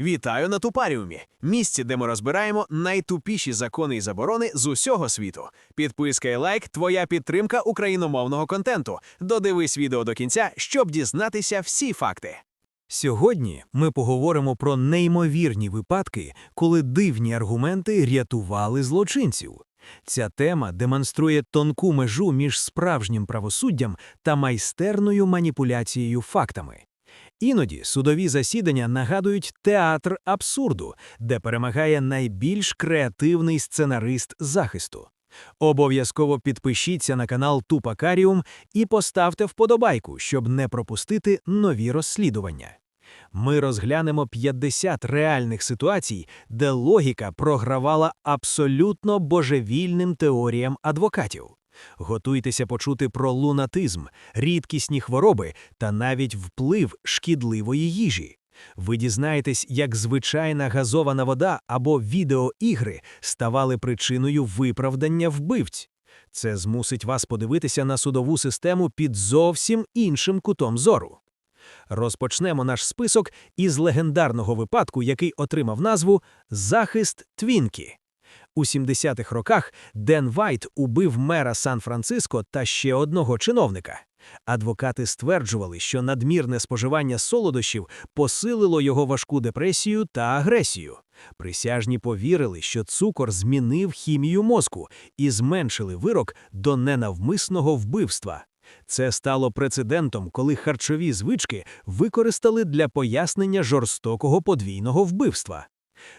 Вітаю на Тупаріумі, місці, де ми розбираємо найтупіші закони і заборони з усього світу. Підписка і лайк твоя підтримка україномовного контенту. Додивись відео до кінця, щоб дізнатися всі факти. Сьогодні ми поговоримо про неймовірні випадки, коли дивні аргументи рятували злочинців. Ця тема демонструє тонку межу між справжнім правосуддям та майстерною маніпуляцією фактами. Іноді судові засідання нагадують театр абсурду, де перемагає найбільш креативний сценарист захисту. Обов'язково підпишіться на канал Тупакаріум і поставте вподобайку, щоб не пропустити нові розслідування. Ми розглянемо 50 реальних ситуацій, де логіка програвала абсолютно божевільним теоріям адвокатів. Готуйтеся почути про лунатизм, рідкісні хвороби та навіть вплив шкідливої їжі. Ви дізнаєтесь, як звичайна газована вода або відеоігри ставали причиною виправдання вбивць. Це змусить вас подивитися на судову систему під зовсім іншим кутом зору. Розпочнемо наш список із легендарного випадку, який отримав назву Захист Твінкі. У 70-х роках Ден Вайт убив мера Сан-Франциско та ще одного чиновника. Адвокати стверджували, що надмірне споживання солодощів посилило його важку депресію та агресію. Присяжні повірили, що цукор змінив хімію мозку і зменшили вирок до ненавмисного вбивства. Це стало прецедентом, коли харчові звички використали для пояснення жорстокого подвійного вбивства.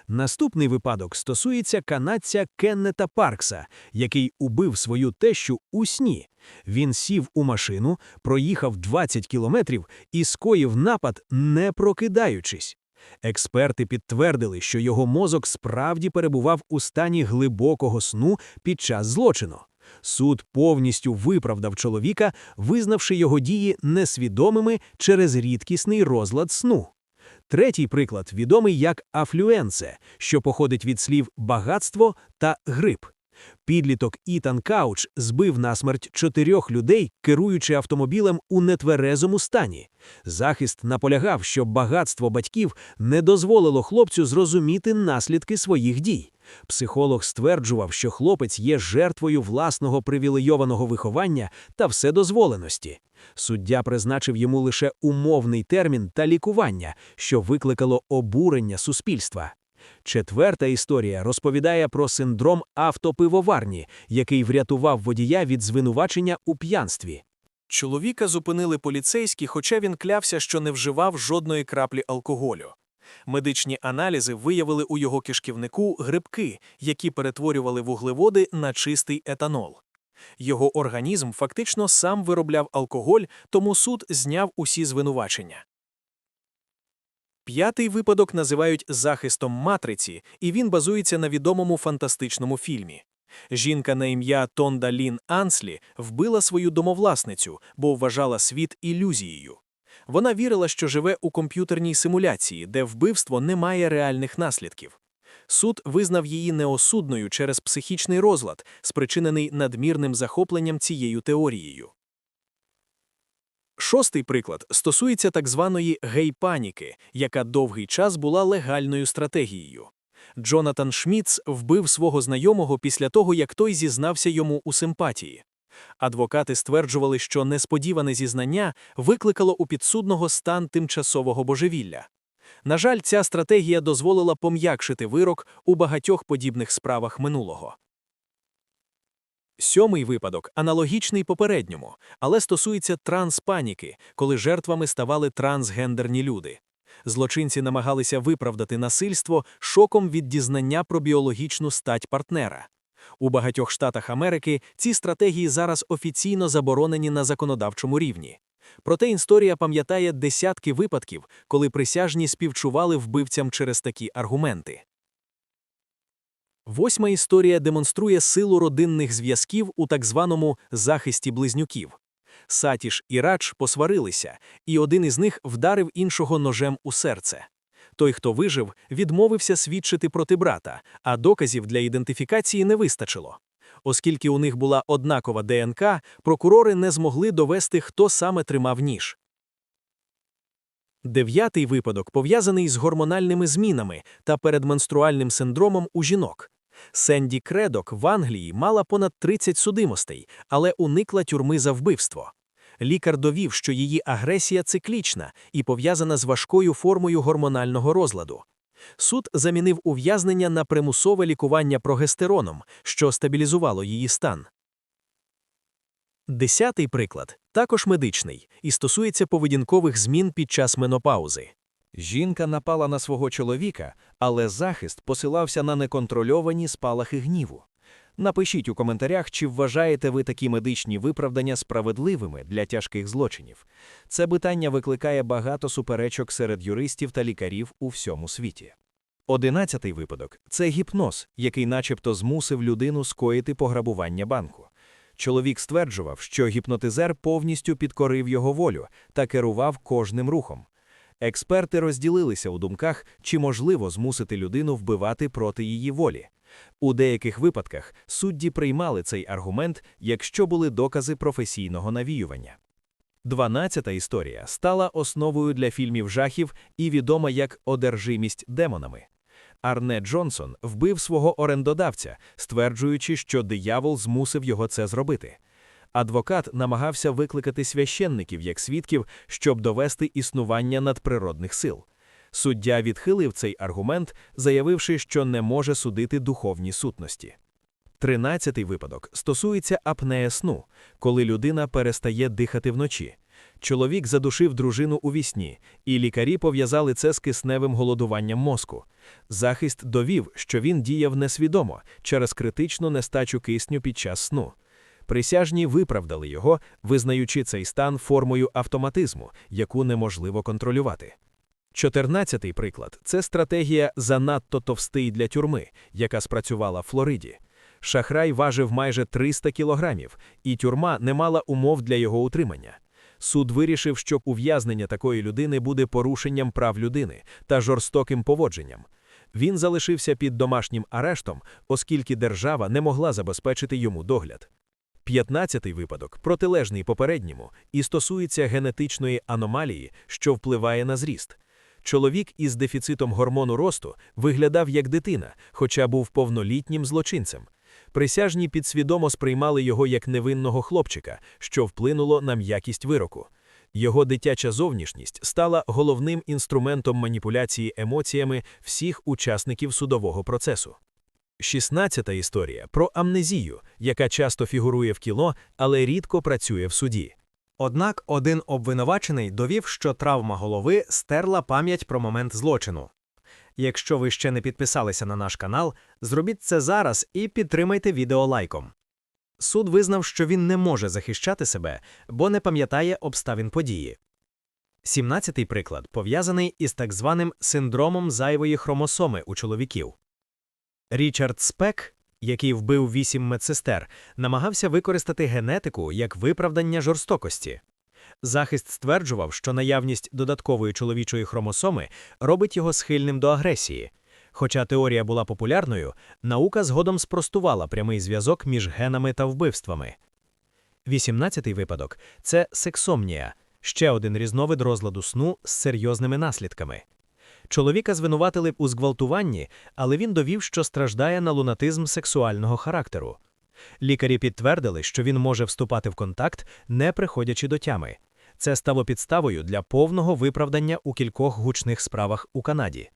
Наступний випадок стосується канадця Кеннета Паркса, який убив свою тещу у сні. Він сів у машину, проїхав 20 кілометрів і скоїв напад, не прокидаючись. Експерти підтвердили, що його мозок справді перебував у стані глибокого сну під час злочину. Суд повністю виправдав чоловіка, визнавши його дії несвідомими через рідкісний розлад сну. Третій приклад відомий як афлюенце, що походить від слів багатство та гриб. Підліток Ітан Кауч збив насмерть чотирьох людей, керуючи автомобілем у нетверезому стані. Захист наполягав, що багатство батьків не дозволило хлопцю зрозуміти наслідки своїх дій. Психолог стверджував, що хлопець є жертвою власного привілейованого виховання та вседозволеності. Суддя призначив йому лише умовний термін та лікування, що викликало обурення суспільства. Четверта історія розповідає про синдром автопивоварні, який врятував водія від звинувачення у п'янстві. Чоловіка зупинили поліцейські, хоча він клявся, що не вживав жодної краплі алкоголю. Медичні аналізи виявили у його кишківнику грибки, які перетворювали вуглеводи на чистий етанол. Його організм фактично сам виробляв алкоголь, тому суд зняв усі звинувачення. П'ятий випадок називають захистом матриці, і він базується на відомому фантастичному фільмі. Жінка на ім'я Тонда Лін Анслі вбила свою домовласницю, бо вважала світ ілюзією. Вона вірила, що живе у комп'ютерній симуляції, де вбивство не має реальних наслідків. Суд визнав її неосудною через психічний розлад, спричинений надмірним захопленням цією теорією. Шостий приклад стосується так званої гей-паніки, яка довгий час була легальною стратегією. Джонатан Шміц вбив свого знайомого після того, як той зізнався йому у симпатії. Адвокати стверджували, що несподіване зізнання викликало у підсудного стан тимчасового божевілля. На жаль, ця стратегія дозволила пом'якшити вирок у багатьох подібних справах минулого. Сьомий випадок аналогічний попередньому, але стосується транспаніки, коли жертвами ставали трансгендерні люди. Злочинці намагалися виправдати насильство шоком від дізнання про біологічну стать партнера. У багатьох штатах Америки ці стратегії зараз офіційно заборонені на законодавчому рівні. Проте історія пам'ятає десятки випадків, коли присяжні співчували вбивцям через такі аргументи. Восьма історія демонструє силу родинних зв'язків у так званому захисті близнюків. Сатіш і Радж посварилися, і один із них вдарив іншого ножем у серце. Той, хто вижив, відмовився свідчити проти брата, а доказів для ідентифікації не вистачило. Оскільки у них була однакова ДНК, прокурори не змогли довести, хто саме тримав ніж. Дев'ятий випадок пов'язаний з гормональними змінами та передменструальним синдромом у жінок. Сенді Кредок в Англії мала понад 30 судимостей, але уникла тюрми за вбивство. Лікар довів, що її агресія циклічна і пов'язана з важкою формою гормонального розладу. Суд замінив ув'язнення на примусове лікування прогестероном, що стабілізувало її стан. Десятий приклад також медичний і стосується поведінкових змін під час менопаузи. Жінка напала на свого чоловіка, але захист посилався на неконтрольовані спалахи гніву. Напишіть у коментарях, чи вважаєте ви такі медичні виправдання справедливими для тяжких злочинів. Це питання викликає багато суперечок серед юристів та лікарів у всьому світі. Одинадцятий випадок це гіпноз, який начебто змусив людину скоїти пограбування банку. Чоловік стверджував, що гіпнотизер повністю підкорив його волю та керував кожним рухом. Експерти розділилися у думках, чи можливо змусити людину вбивати проти її волі. У деяких випадках судді приймали цей аргумент, якщо були докази професійного навіювання. Дванадцята історія стала основою для фільмів жахів і відома як одержимість демонами. Арне Джонсон вбив свого орендодавця, стверджуючи, що диявол змусив його це зробити. Адвокат намагався викликати священників як свідків, щоб довести існування надприродних сил. Суддя відхилив цей аргумент, заявивши, що не може судити духовні сутності. Тринадцятий випадок стосується апнея сну, коли людина перестає дихати вночі. Чоловік задушив дружину у вісні, і лікарі пов'язали це з кисневим голодуванням мозку. Захист довів, що він діяв несвідомо через критичну нестачу кисню під час сну. Присяжні виправдали його, визнаючи цей стан формою автоматизму, яку неможливо контролювати. Чотирнадцятий приклад це стратегія занадто товстий для тюрми, яка спрацювала в Флориді. Шахрай важив майже 300 кілограмів, і тюрма не мала умов для його утримання. Суд вирішив, що ув'язнення такої людини буде порушенням прав людини та жорстоким поводженням. Він залишився під домашнім арештом, оскільки держава не могла забезпечити йому догляд. П'ятнадцятий випадок протилежний попередньому і стосується генетичної аномалії, що впливає на зріст. Чоловік із дефіцитом гормону росту виглядав як дитина, хоча був повнолітнім злочинцем. Присяжні підсвідомо сприймали його як невинного хлопчика, що вплинуло на м'якість вироку. Його дитяча зовнішність стала головним інструментом маніпуляції емоціями всіх учасників судового процесу. Шістнадцята історія про амнезію, яка часто фігурує в кіно, але рідко працює в суді. Однак один обвинувачений довів, що травма голови стерла пам'ять про момент злочину. Якщо ви ще не підписалися на наш канал, зробіть це зараз і підтримайте відео лайком. Суд визнав, що він не може захищати себе, бо не пам'ятає обставин події. Сімнадцятий приклад пов'язаний із так званим синдромом зайвої хромосоми у чоловіків. Річард Спек, який вбив вісім медсестер, намагався використати генетику як виправдання жорстокості. Захист стверджував, що наявність додаткової чоловічої хромосоми робить його схильним до агресії. Хоча теорія була популярною, наука згодом спростувала прямий зв'язок між генами та вбивствами. Вісімнадцятий випадок це сексомнія, ще один різновид розладу сну з серйозними наслідками. Чоловіка звинуватили у зґвалтуванні, але він довів, що страждає на лунатизм сексуального характеру. Лікарі підтвердили, що він може вступати в контакт, не приходячи до тями. Це стало підставою для повного виправдання у кількох гучних справах у Канаді.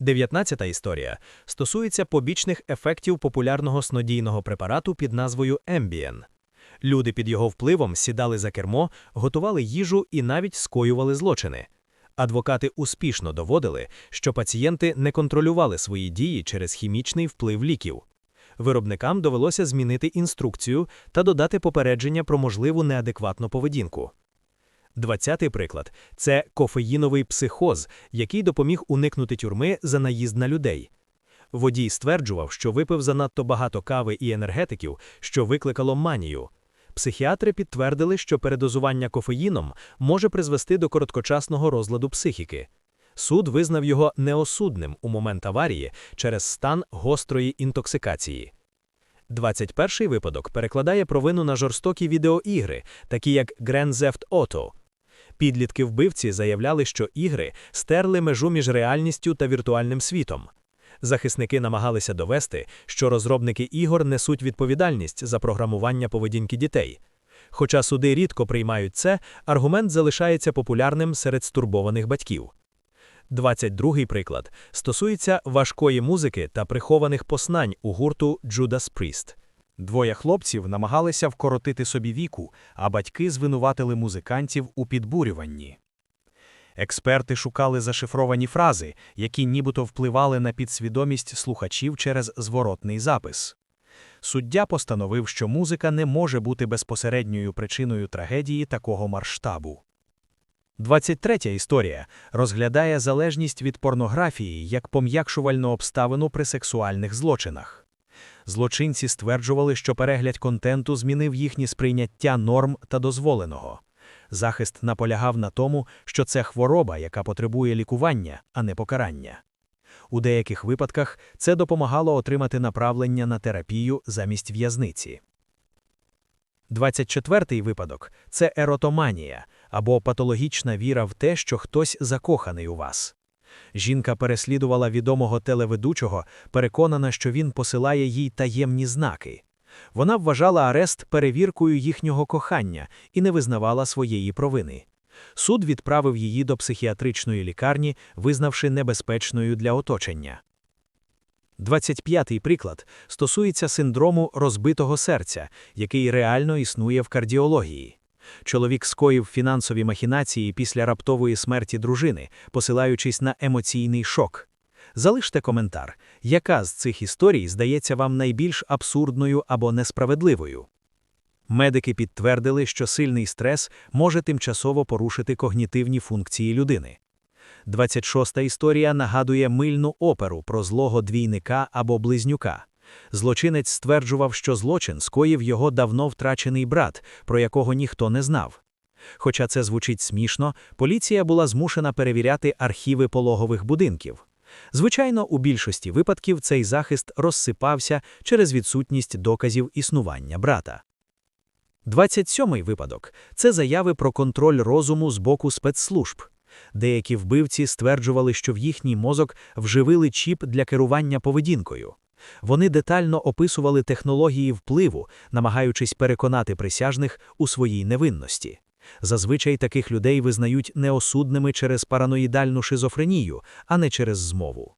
Дев'ятнадцята історія стосується побічних ефектів популярного снодійного препарату під назвою Ембієн. Люди під його впливом сідали за кермо, готували їжу і навіть скоювали злочини. Адвокати успішно доводили, що пацієнти не контролювали свої дії через хімічний вплив ліків. Виробникам довелося змінити інструкцію та додати попередження про можливу неадекватну поведінку. Двадцятий приклад це кофеїновий психоз, який допоміг уникнути тюрми за наїзд на людей. Водій стверджував, що випив занадто багато кави і енергетиків, що викликало манію. Психіатри підтвердили, що передозування кофеїном може призвести до короткочасного розладу психіки. Суд визнав його неосудним у момент аварії через стан гострої інтоксикації. 21-й випадок перекладає провину на жорстокі відеоігри, такі як Grand Theft Auto. Підлітки-вбивці заявляли, що ігри стерли межу між реальністю та віртуальним світом. Захисники намагалися довести, що розробники ігор несуть відповідальність за програмування поведінки дітей. Хоча суди рідко приймають це, аргумент залишається популярним серед стурбованих батьків. 22-й приклад стосується важкої музики та прихованих поснань у гурту Judas Priest. Двоє хлопців намагалися вкоротити собі віку, а батьки звинуватили музикантів у підбурюванні. Експерти шукали зашифровані фрази, які нібито впливали на підсвідомість слухачів через зворотний запис. Суддя постановив, що музика не може бути безпосередньою причиною трагедії такого масштабу. 23 історія розглядає залежність від порнографії як пом'якшувальну обставину при сексуальних злочинах. Злочинці стверджували, що перегляд контенту змінив їхнє сприйняття норм та дозволеного. Захист наполягав на тому, що це хвороба, яка потребує лікування, а не покарання. У деяких випадках це допомагало отримати направлення на терапію замість в'язниці. 24-й випадок це еротоманія або патологічна віра в те, що хтось закоханий у вас. Жінка переслідувала відомого телеведучого, переконана, що він посилає їй таємні знаки. Вона вважала арест перевіркою їхнього кохання і не визнавала своєї провини. Суд відправив її до психіатричної лікарні, визнавши небезпечною для оточення. 25-й приклад стосується синдрому розбитого серця, який реально існує в кардіології. Чоловік скоїв фінансові махінації після раптової смерті дружини, посилаючись на емоційний шок. Залиште коментар, яка з цих історій здається вам найбільш абсурдною або несправедливою. Медики підтвердили, що сильний стрес може тимчасово порушити когнітивні функції людини. 26-та історія нагадує мильну оперу про злого двійника або близнюка. Злочинець стверджував, що злочин скоїв його давно втрачений брат, про якого ніхто не знав. Хоча це звучить смішно, поліція була змушена перевіряти архіви пологових будинків. Звичайно, у більшості випадків цей захист розсипався через відсутність доказів існування брата. 27-й випадок це заяви про контроль розуму з боку спецслужб. Деякі вбивці стверджували, що в їхній мозок вживили чіп для керування поведінкою. Вони детально описували технології впливу, намагаючись переконати присяжних у своїй невинності. Зазвичай таких людей визнають неосудними через параноїдальну шизофренію, а не через змову.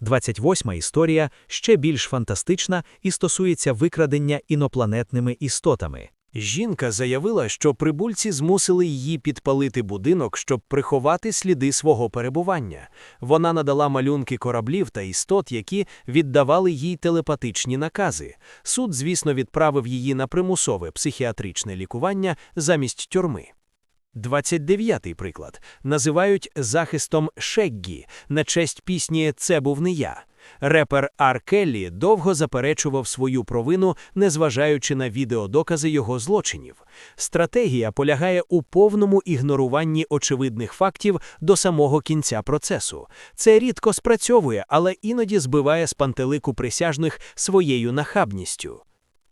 28-ма історія ще більш фантастична і стосується викрадення інопланетними істотами. Жінка заявила, що прибульці змусили її підпалити будинок, щоб приховати сліди свого перебування. Вона надала малюнки кораблів та істот, які віддавали їй телепатичні накази. Суд, звісно, відправив її на примусове психіатричне лікування замість тюрми. 29-й приклад називають захистом Шеггі на честь пісні Це був не я. Репер Ар Келлі довго заперечував свою провину, незважаючи на відеодокази його злочинів. Стратегія полягає у повному ігноруванні очевидних фактів до самого кінця процесу. Це рідко спрацьовує, але іноді збиває з пантелику присяжних своєю нахабністю.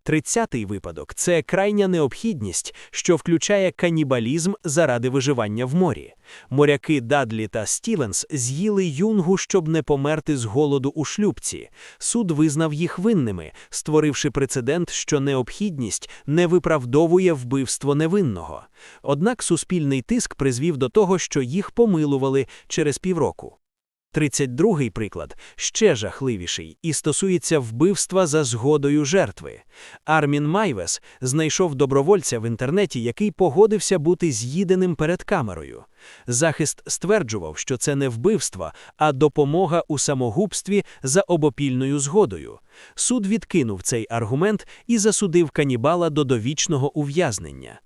Тридцятий випадок це крайня необхідність, що включає канібалізм заради виживання в морі. Моряки Дадлі та Стівенс з'їли юнгу, щоб не померти з голоду у шлюбці. Суд визнав їх винними, створивши прецедент, що необхідність не виправдовує вбивство невинного. Однак суспільний тиск призвів до того, що їх помилували через півроку. 32-й приклад ще жахливіший і стосується вбивства за згодою жертви. Армін Майвес знайшов добровольця в інтернеті, який погодився бути з'їденим перед камерою. Захист стверджував, що це не вбивство, а допомога у самогубстві за обопільною згодою. Суд відкинув цей аргумент і засудив канібала до довічного ув'язнення.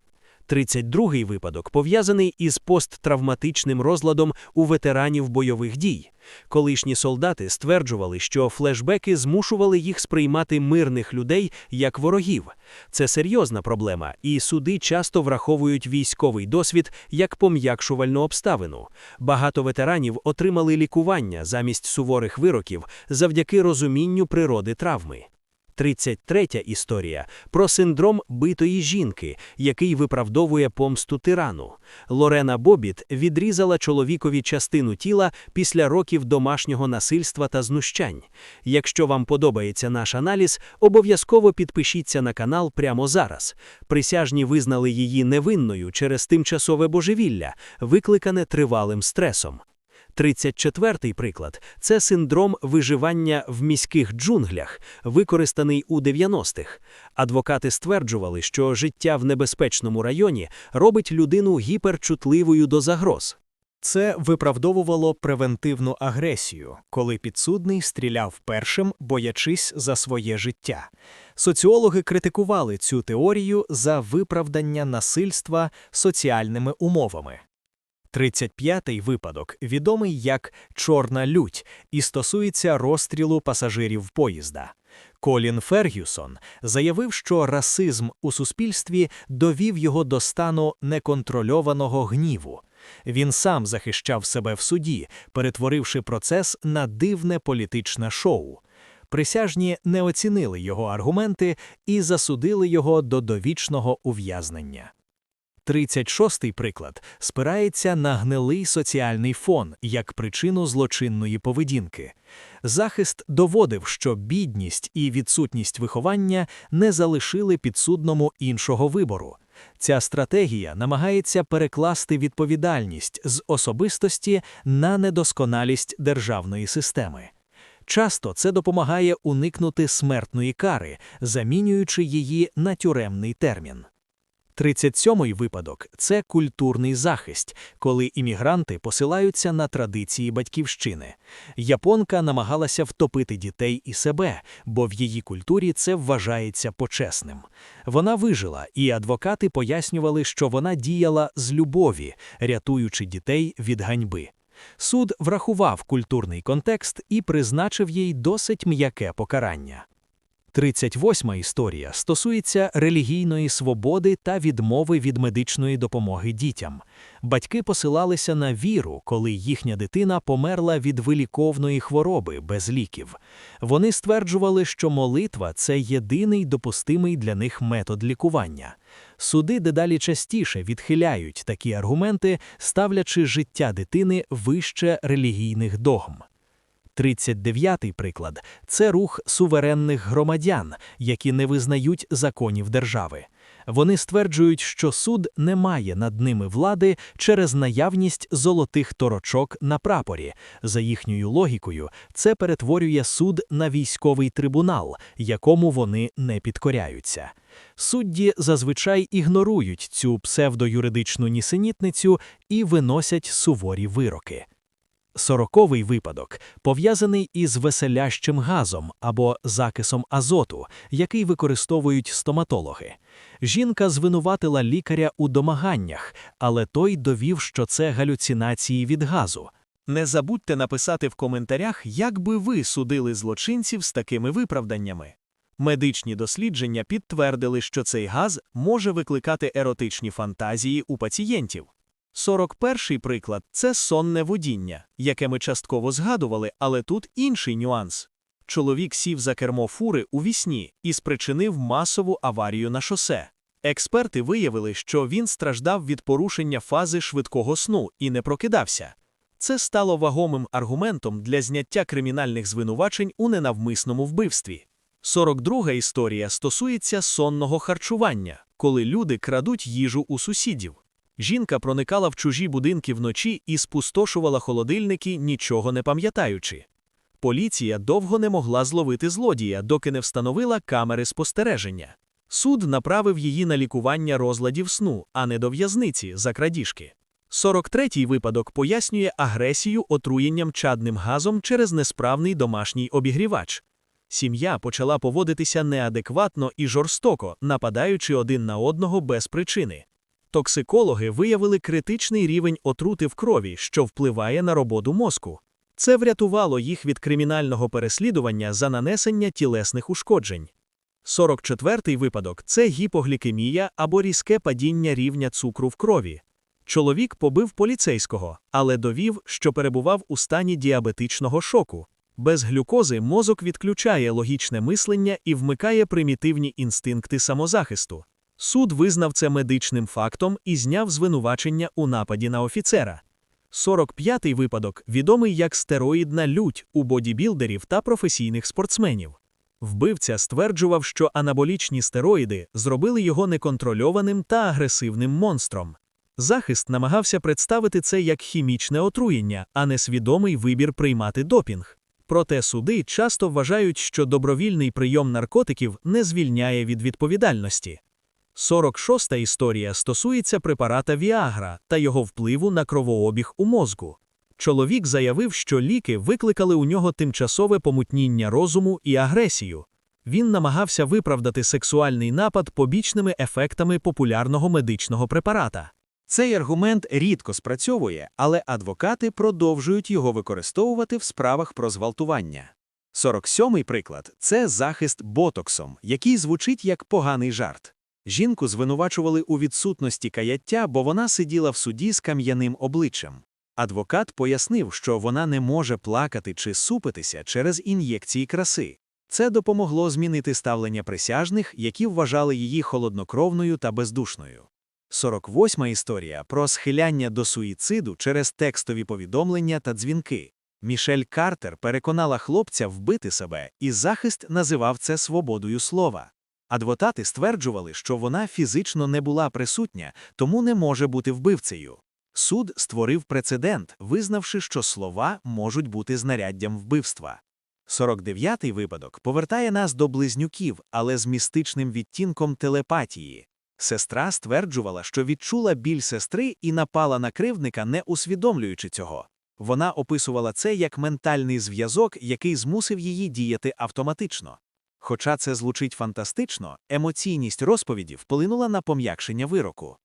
32-й випадок пов'язаний із посттравматичним розладом у ветеранів бойових дій. Колишні солдати стверджували, що флешбеки змушували їх сприймати мирних людей як ворогів. Це серйозна проблема, і суди часто враховують військовий досвід як пом'якшувальну обставину. Багато ветеранів отримали лікування замість суворих вироків завдяки розумінню природи травми. 33 історія про синдром битої жінки, який виправдовує помсту тирану. Лорена Бобіт відрізала чоловікові частину тіла після років домашнього насильства та знущань. Якщо вам подобається наш аналіз, обов'язково підпишіться на канал прямо зараз. Присяжні визнали її невинною через тимчасове божевілля, викликане тривалим стресом. 34-й приклад це синдром виживання в міських джунглях, використаний у 90-х. Адвокати стверджували, що життя в небезпечному районі робить людину гіперчутливою до загроз. Це виправдовувало превентивну агресію, коли підсудний стріляв першим, боячись за своє життя. Соціологи критикували цю теорію за виправдання насильства соціальними умовами. 35-й випадок відомий як «чорна лють» і стосується розстрілу пасажирів поїзда. Колін Фергюсон заявив, що расизм у суспільстві довів його до стану неконтрольованого гніву. Він сам захищав себе в суді, перетворивши процес на дивне політичне шоу. Присяжні не оцінили його аргументи і засудили його до довічного ув'язнення. 36-й приклад спирається на гнилий соціальний фон як причину злочинної поведінки. Захист доводив, що бідність і відсутність виховання не залишили підсудному іншого вибору. Ця стратегія намагається перекласти відповідальність з особистості на недосконалість державної системи. Часто це допомагає уникнути смертної кари, замінюючи її на тюремний термін. 37-й випадок це культурний захист, коли іммігранти посилаються на традиції батьківщини. Японка намагалася втопити дітей і себе, бо в її культурі це вважається почесним. Вона вижила, і адвокати пояснювали, що вона діяла з любові, рятуючи дітей від ганьби. Суд врахував культурний контекст і призначив їй досить м'яке покарання. 38-ма історія стосується релігійної свободи та відмови від медичної допомоги дітям. Батьки посилалися на віру, коли їхня дитина померла від виліковної хвороби без ліків. Вони стверджували, що молитва це єдиний допустимий для них метод лікування. Суди дедалі частіше відхиляють такі аргументи, ставлячи життя дитини вище релігійних догм. 39-й приклад це рух суверенних громадян, які не визнають законів держави. Вони стверджують, що суд не має над ними влади через наявність золотих торочок на прапорі. За їхньою логікою, це перетворює суд на військовий трибунал, якому вони не підкоряються. Судді зазвичай ігнорують цю псевдоюридичну нісенітницю і виносять суворі вироки. Сороковий випадок пов'язаний із веселящим газом або закисом азоту, який використовують стоматологи. Жінка звинуватила лікаря у домаганнях, але той довів, що це галюцинації від газу. Не забудьте написати в коментарях, як би ви судили злочинців з такими виправданнями. Медичні дослідження підтвердили, що цей газ може викликати еротичні фантазії у пацієнтів. 41-й приклад це сонне водіння, яке ми частково згадували, але тут інший нюанс. Чоловік сів за кермо фури у вісні і спричинив масову аварію на шосе. Експерти виявили, що він страждав від порушення фази швидкого сну і не прокидався. Це стало вагомим аргументом для зняття кримінальних звинувачень у ненавмисному вбивстві. 42-га історія стосується сонного харчування, коли люди крадуть їжу у сусідів. Жінка проникала в чужі будинки вночі і спустошувала холодильники, нічого не пам'ятаючи. Поліція довго не могла зловити злодія, доки не встановила камери спостереження. Суд направив її на лікування розладів сну, а не до в'язниці за крадіжки. 43-й випадок пояснює агресію отруєнням чадним газом через несправний домашній обігрівач. Сім'я почала поводитися неадекватно і жорстоко, нападаючи один на одного без причини. Токсикологи виявили критичний рівень отрути в крові, що впливає на роботу мозку. Це врятувало їх від кримінального переслідування за нанесення тілесних ушкоджень. 44-й випадок це гіпоглікемія або різке падіння рівня цукру в крові. Чоловік побив поліцейського, але довів, що перебував у стані діабетичного шоку. Без глюкози мозок відключає логічне мислення і вмикає примітивні інстинкти самозахисту. Суд визнав це медичним фактом і зняв звинувачення у нападі на офіцера. 45-й випадок відомий як стероїдна лють у бодібілдерів та професійних спортсменів. Вбивця стверджував, що анаболічні стероїди зробили його неконтрольованим та агресивним монстром. Захист намагався представити це як хімічне отруєння, а не свідомий вибір приймати допінг. Проте суди часто вважають, що добровільний прийом наркотиків не звільняє від відповідальності. 46-та історія стосується препарата Віагра та його впливу на кровообіг у мозку. Чоловік заявив, що ліки викликали у нього тимчасове помутніння розуму і агресію. Він намагався виправдати сексуальний напад побічними ефектами популярного медичного препарата. Цей аргумент рідко спрацьовує, але адвокати продовжують його використовувати в справах про зґвалтування. 47-й приклад це захист ботоксом, який звучить як поганий жарт. Жінку звинувачували у відсутності каяття, бо вона сиділа в суді з кам'яним обличчям. Адвокат пояснив, що вона не може плакати чи супитися через ін'єкції краси. Це допомогло змінити ставлення присяжних, які вважали її холоднокровною та бездушною. 48-ма історія про схиляння до суїциду через текстові повідомлення та дзвінки. Мішель Картер переконала хлопця вбити себе, і захист називав це свободою слова. Адвокати стверджували, що вона фізично не була присутня, тому не може бути вбивцею. Суд створив прецедент, визнавши, що слова можуть бути знаряддям вбивства. 49-й випадок повертає нас до близнюків, але з містичним відтінком телепатії. Сестра стверджувала, що відчула біль сестри і напала на кривдника, не усвідомлюючи цього. Вона описувала це як ментальний зв'язок, який змусив її діяти автоматично. Хоча це звучить фантастично, емоційність розповіді вплинула на пом'якшення вироку.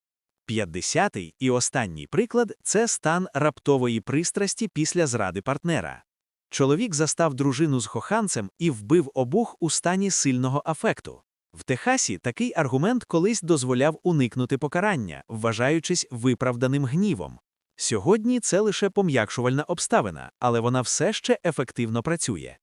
50-й і останній приклад це стан раптової пристрасті після зради партнера. Чоловік застав дружину з коханцем і вбив обох у стані сильного афекту. В Техасі такий аргумент колись дозволяв уникнути покарання, вважаючись виправданим гнівом. Сьогодні це лише пом'якшувальна обставина, але вона все ще ефективно працює.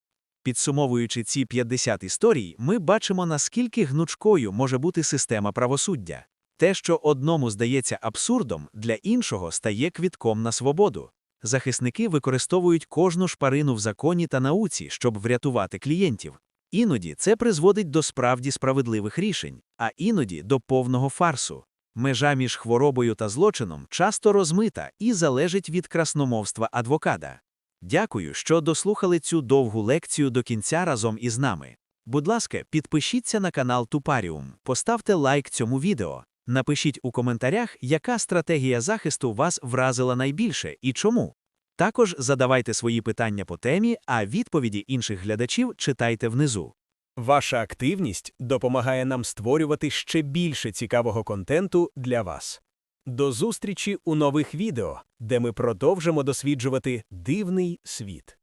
Підсумовуючи ці 50 історій, ми бачимо, наскільки гнучкою може бути система правосуддя. Те, що одному здається абсурдом, для іншого стає квітком на свободу. Захисники використовують кожну шпарину в законі та науці, щоб врятувати клієнтів. Іноді це призводить до справді справедливих рішень, а іноді до повного фарсу. Межа між хворобою та злочином часто розмита і залежить від красномовства адвоката. Дякую, що дослухали цю довгу лекцію до кінця разом із нами. Будь ласка, підпишіться на канал Тупаріум, поставте лайк цьому відео, напишіть у коментарях, яка стратегія захисту вас вразила найбільше і чому. Також задавайте свої питання по темі, а відповіді інших глядачів читайте внизу. Ваша активність допомагає нам створювати ще більше цікавого контенту для вас. До зустрічі у нових відео, де ми продовжимо досліджувати дивний світ.